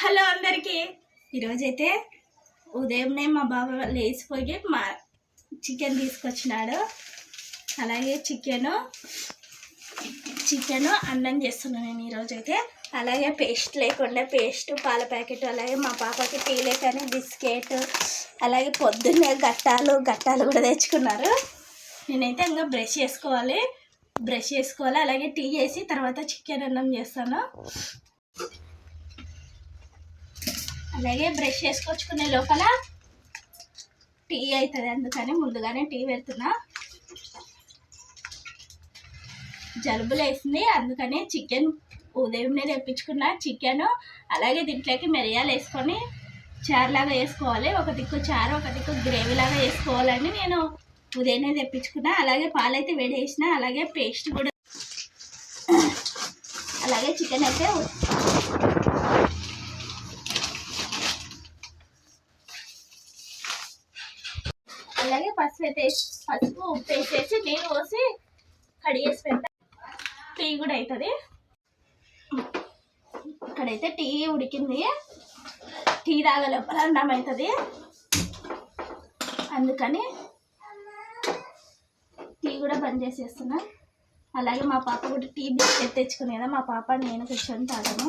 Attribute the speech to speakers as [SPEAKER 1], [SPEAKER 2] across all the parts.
[SPEAKER 1] Hello అందరికీ. ఈరోజైతే ఉదయంనే మా బాబా లేచిపోయి మా చికెన్ తీసుకొచ్చినాడు. అలాగే చికెను చికెను అన్నం చేస్తున్నాను నేను ఈరోజైతే. అలాగే పేస్ట్ లేకుండా పేస్ట్ పాల ప్యాకెట్ అలాగే మా పాపకి టీ లేకని బిస్కెట్ అలాగే పొద్దున్నే గట్టాలు గట్టాలు కూడా తెచ్చుకున్నారు. నేనైతే ఇంకా బ్రష్ చేసుకోవాలి. బ్రష్ చేసుకోవాలి అలాగే టీ చేసి తర్వాత చికెన్ అన్నం చేస్తాను. అలాగే బ్రష్ చేసుకొచ్చుకునే లోపల టీ అవుతుంది అందుకని ముందుగానే టీ పెడుతున్నా. జలుబు లేసింది అందుకనే చికెన్ ఉదయంనే తెప్పించుకున్న చికెన్ అలాగే దీంట్లోకి మిరియాలు వేసుకొని చారులాగా వేసుకోవాలి. ఒక దిక్కు చారు ఒక దిక్కు గ్రేవీ లాగా వేసుకోవాలని నేను ఉదయమే తెప్పించుకున్నా. అలాగే పాలైతే వేడి వేసిన అలాగే పేస్ట్ కూడా అలాగే చికెన్ అయితే అలాగే పసుపు అయితే పసుపు ఉప్పు వేసేసి నీళ్ళు పోసి కడిగేసి పెడతా టీ కూడా అవుతుంది. ఇక్కడైతే టీ ఉడికింది. టీ తాగే లోపల అన్నం అవుతుంది. అందుకని టీ కూడా బంద్ చేసేస్తున్నా. అలాగే మా పాప కూడా టీ బిస్కెట్ తెచ్చుకునేదా మా పాప నేను కూర్చొని తాగాను.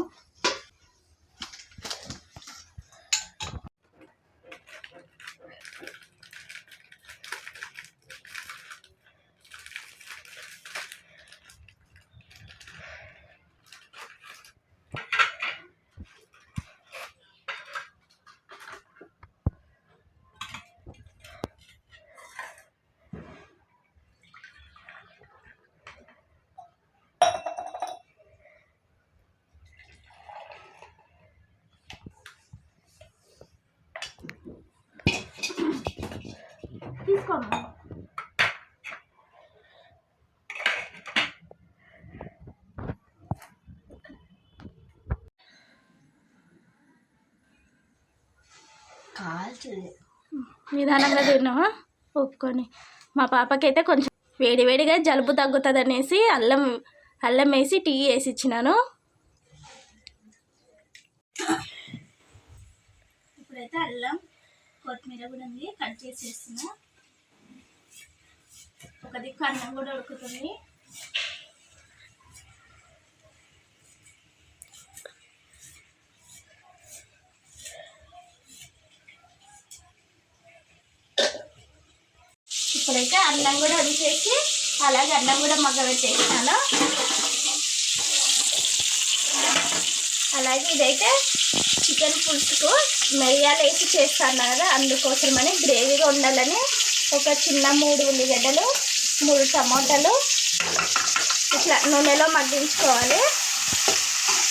[SPEAKER 2] కాల్చుంది
[SPEAKER 1] నిదానంగా తిన్నావా ఒప్పుకొని. మా పాపకైతే కొంచెం వేడివేడిగా జలుబు తగ్గుతుంది అనేసి అల్లం అల్లం వేసి టీ వేసి ఇచ్చినాను ఇప్పుడైతే అల్లం కొత్తిమీర కూడా ఉంది కట్ చేసేస్తున్నా. ఒక దిక్కు అన్నం కూడా ఉడుకుతుంది. ఇప్పుడైతే అన్నం కూడా ఉడికేసి అలాగే అన్నం కూడా మగ్గబెట్టేసినాను అలాగే ఇదైతే చికెన్ పులుసుకు మిరియాలు వేసి చేస్తాను కదా అందుకోసమని గ్రేవీగా ఉండాలని ఒక చిన్న మూడు ఉల్లిగడ్డలు మూడు టమాటాలు. ఇట్లా నూనెలో మగ్గించుకోవాలి.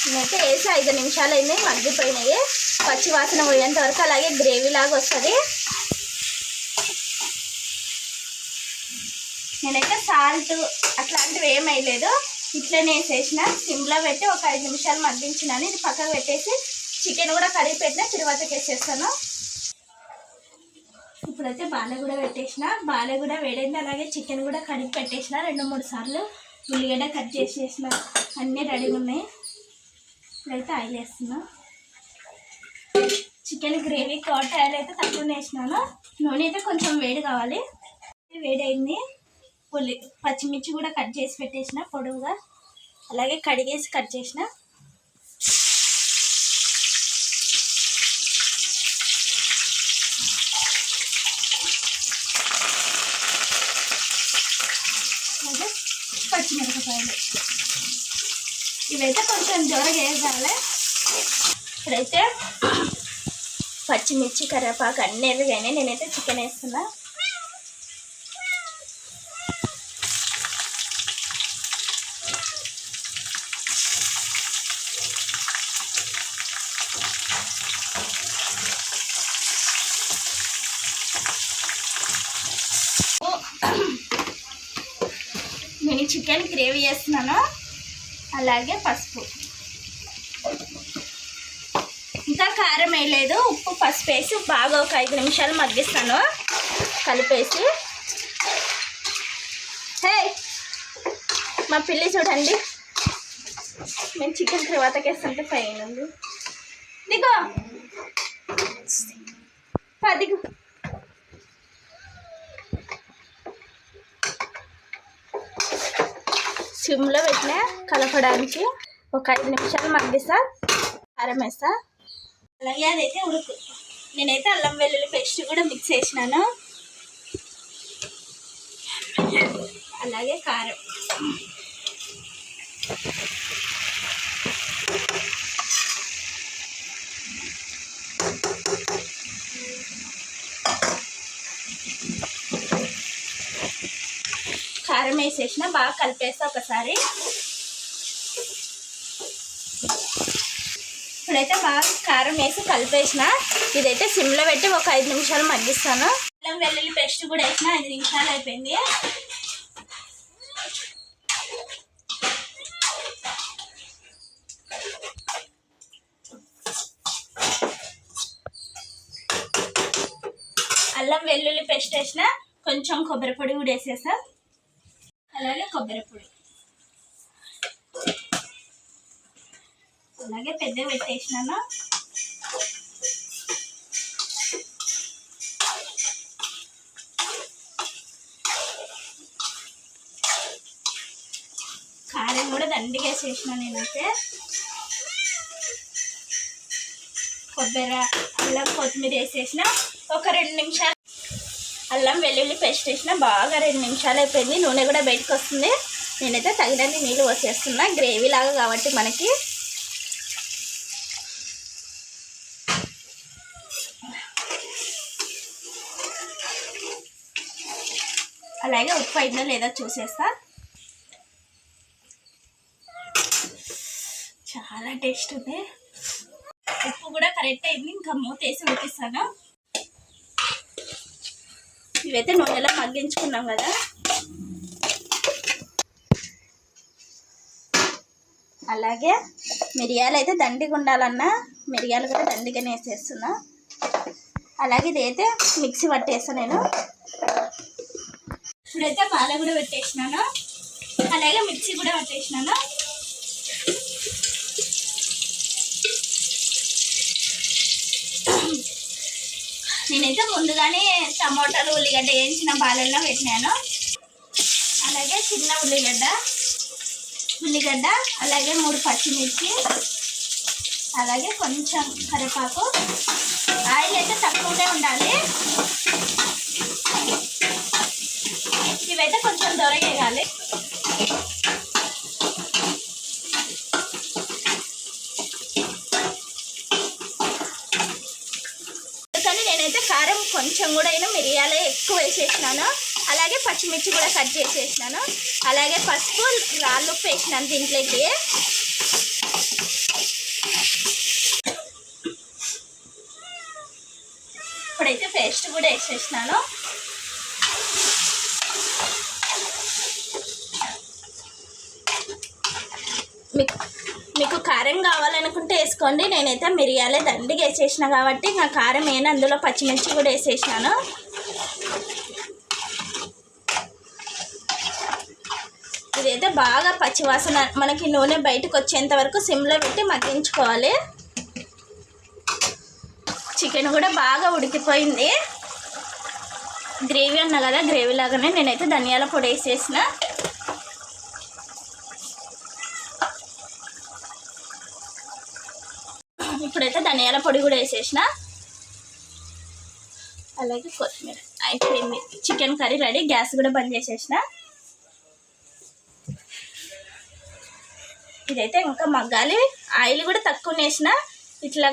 [SPEAKER 1] నేనైతే వేసి ఐదు నిమిషాలు అయింది మగ్గిపోయినాయి. పచ్చి వాసన పోయేంత వరకు అలాగే గ్రేవీ లాగా వస్తుంది. నేనైతే సాల్ట్ అట్లాంటివి ఏమయ్యలేదు ఇట్లనే వేసేసిన. సిమ్లో పెట్టి ఒక ఐదు నిమిషాలు మగ్గించినాను. ఇది పక్కకు పెట్టేసి చికెన్ కూడా కడిగి పెట్టిన తిరువాతకి వేసేస్తాను. ఇప్పుడైతే బాల కూడా పెట్టేసిన. బాల కూడా వేడైంది. అలాగే చికెన్ కూడా కడిగి పెట్టేసిన. రెండు మూడు సార్లు ఉల్లిగడ్డ కట్ చేసేసిన. అన్నీ రెడీగా ఉన్నాయి. ఇప్పుడైతే ఆయిల్ వేస్తున్నా. చికెన్ గ్రేవీ కోట ఆయిల్ అయితే తక్కువ వేసినాను. నూనె అయితే కొంచెం వేడి కావాలి. వేడైంది. ఉల్లి పచ్చిమిర్చి కూడా కట్ చేసి పెట్టేసిన పొడవుగా. అలాగే కడిగేసి కట్ చేసిన అలాగే పచ్చిమిరపకాయలు ఇవైతే కొంచెం జ్వరగా వేసాలి ఇప్పుడైతే పచ్చిమిర్చి కరివేపాకు అన్నీ ఎదిగానే నేనైతే చికెన్ వేస్తున్నా. నేను చికెన్ గ్రేవీ చేస్తున్నాను. అలాగే పసుపు. ఇంకా కారం వేయలేదు ఉప్పు పసుపు వేసి బాగా ఒక ఐదు నిమిషాలు మగ్గిస్తాను. కలిపేసి. హే మా పిల్లి చూడండి. నేను చికెన్ తర్వాతకి వేస్తుంటే పైన ఉంది నీకు. పదిగో. సిమ్లో పెట్టిన కలపడానికి ఒక ఐదు నిమిషాలు మగ్గిస్తా కారం వేస్తా. అలాగే అదైతే ఉడుకు. నేనైతే అల్లం వెల్లుల్లి పేస్ట్ కూడా మిక్స్ చేసినాను. అలాగే కారం. కారం వేసేసిన బాగా కలిపేస్తా ఒకసారి. ఇప్పుడైతే బాగా కారం వేసి కలిపేసిన. ఇదైతే సిమ్లో పెట్టి ఒక ఐదు నిమిషాలు మగ్గిస్తాను. అల్లం వెల్లుల్లి పేస్ట్ కూడా వేసిన ఐదు నిమిషాలు అయిపోయింది. అల్లం వెల్లుల్లి పేస్ట్ వేసిన కొంచెం కొబ్బరి పొడి కూడా వేసేసా. అలాగే కొబ్బరి పొడి. అలాగే పెద్ద పెట్టేసినాను. కారం కూడా దండిగా వేసేసిన నేనైతే. కొబ్బరి అల్లం కొత్తిమీర వేసేసిన. ఒక రెండు నిమిషాలు అల్లం వెల్లుల్లి పేస్ట్ వేసిన బాగా రెండు నిమిషాలు అయిపోయింది. నూనె కూడా బయటకు వస్తుంది. నేనైతే తగినన్ని నీళ్ళు పోసేస్తున్నా. గ్రేవీ లాగా కాబట్టి మనకి అలాగే ఉప్పు అయిందో లేదో చూసేస్తా. చాలా టేస్ట్ ఉంది. ఉప్పు కూడా కరెక్ట్ అయింది. ఇంకా మూత వేసి ఉడికిస్తాను. ఇవైతే నూనెలో మగ్గించుకున్నాం కదా. అలాగే మిరియాలు అయితే దండిగా ఉండాలన్నా మిరియాలు కూడా దండిగానే వేసేస్తున్నా. అలాగే ఇదైతే మిక్సీ పట్టేస్తాను నేను. ఇప్పుడైతే పాల కూడా పెట్టేసినాను. అలాగే మిక్సీ కూడా పట్టేసినాను. నేనైతే ముందుగానే టమోటాలు ఉల్లిగడ్డ వేయించిన బాలల్లో పెట్టినాను. అలాగే చిన్న ఉల్లిగడ్డ ఉల్లిగడ్డ అలాగే మూడు పచ్చిమిర్చి అలాగే కొంచెం కరివేపాకు. ఆయిల్ అయితే తక్కువగా ఉండాలి. ఇవైతే కొంచెం దొరకేయాలి కానీ నేనైతే కారం కొంచెం కూడా అయినా మిరియాలే ఎక్కువ వేసేసినాను అలాగే పచ్చిమిర్చి కూడా కట్ చేసేసినాను. అలాగే పసుపు రాళ్ళు ఉప్పు వేసినాను దీంట్లోకి. ఇప్పుడైతే పేస్ట్ కూడా వేసేసినాను. మీకు మీకు కారం కావాలనుకుంటే వేసుకోండి. నేనైతే మిరియాలే దండిగా వేసేసిన కాబట్టి నా కారం ఏనా అందులో పచ్చిమిర్చి కూడా వేసేసినాను ఇదైతే బాగా పచ్చివాసన మనకి నూనె బయటకు వచ్చేంత వరకు సిమ్లో పెట్టి మగ్గించుకోవాలి. చికెన్ కూడా బాగా ఉడికిపోయింది. గ్రేవీ అన్నా కదా గ్రేవీ లాగానే నేనైతే ధనియాల పొడి వేసేసిన. ఇప్పుడైతే ధనియాల పొడి కూడా వేసేసిన. అలాగే కొత్తిమీర. అయిపోయింది. చికెన్ కర్రీ రెడీ గ్యాస్ కూడా బంద్ చేసేసిన. ఇదైతే ఇంకా మగ్గాలి. ఆయిల్ కూడా తక్కువ వేసిన. ఇట్లా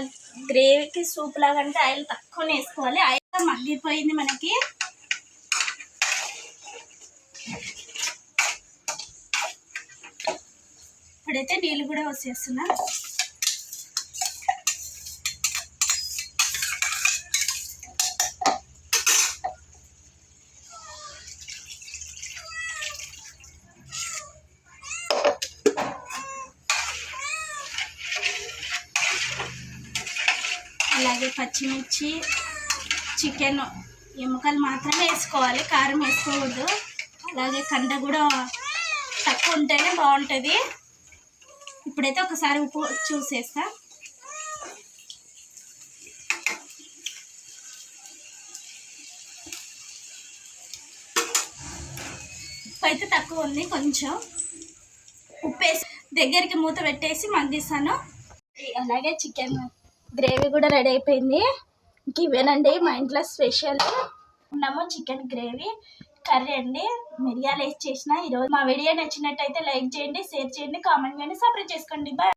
[SPEAKER 1] గ్రేవీకి సూప్ లాగా అంటే ఆయిల్ తక్కువ వేసుకోవాలి. ఆయిల్ మగ్గిపోయింది మనకి. ఇప్పుడైతే నీళ్ళు కూడా వచ్చేస్తున్నా పచ్చిమిర్చి చికెన్ ఎముకలు మాత్రమే వేసుకోవాలి. కారం వేసుకోవద్దు అలాగే కండ కూడా తక్కువ ఉంటేనే బాగుంటుంది. ఇప్పుడైతే ఒకసారి ఉప్పు చూసేస్తా. ఉప్పు అయితే తక్కువ ఉంది కొంచెం ఉప్పు వేసి దగ్గరికి మూత పెట్టేసి మందిస్తాను అలాగే చికెన్ గ్రేవీ కూడా రెడీ అయిపోయింది. ఇంక ఇవేనండి మా ఇంట్లో స్పెషల్. ఉన్నాము చికెన్ గ్రేవీ కర్రీ అండి. మిరియాలు వేసి చేసిన. ఈరోజు మా వీడియో నచ్చినట్టయితే లైక్ చేయండి షేర్ చేయండి కామెంట్ చేయండి సపరేట్ చేసుకోండి. బాయ్